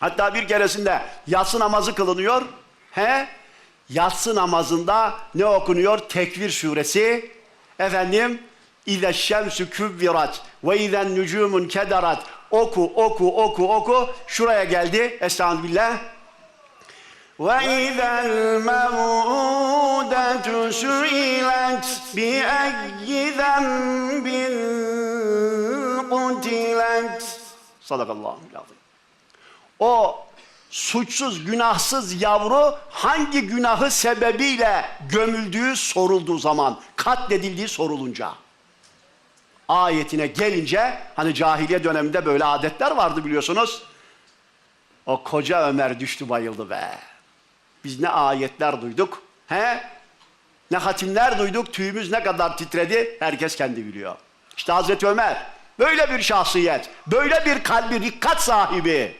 Hatta bir keresinde yatsı namazı kılınıyor. He? Yatsı namazında ne okunuyor? Tekvir suresi. Efendim, İze şemsü küvvirat ve izen nücumun kederat. Oku, oku, oku, oku. Şuraya geldi. Estağfirullah. Ve izel mev'udetü su'ilet bi eyyi zembin kutilet. Sadakallahu alazim. O suçsuz, günahsız yavru hangi günahı sebebiyle gömüldüğü sorulduğu zaman, katledildiği sorulunca. Ayetine gelince, hani cahiliye döneminde böyle adetler vardı biliyorsunuz. O koca Ömer düştü bayıldı be. Biz ne ayetler duyduk, he? Ne hatimler duyduk, tüyümüz ne kadar titredi, herkes kendi biliyor. İşte Hazreti Ömer, böyle bir şahsiyet, böyle bir kalbi rikkat sahibi.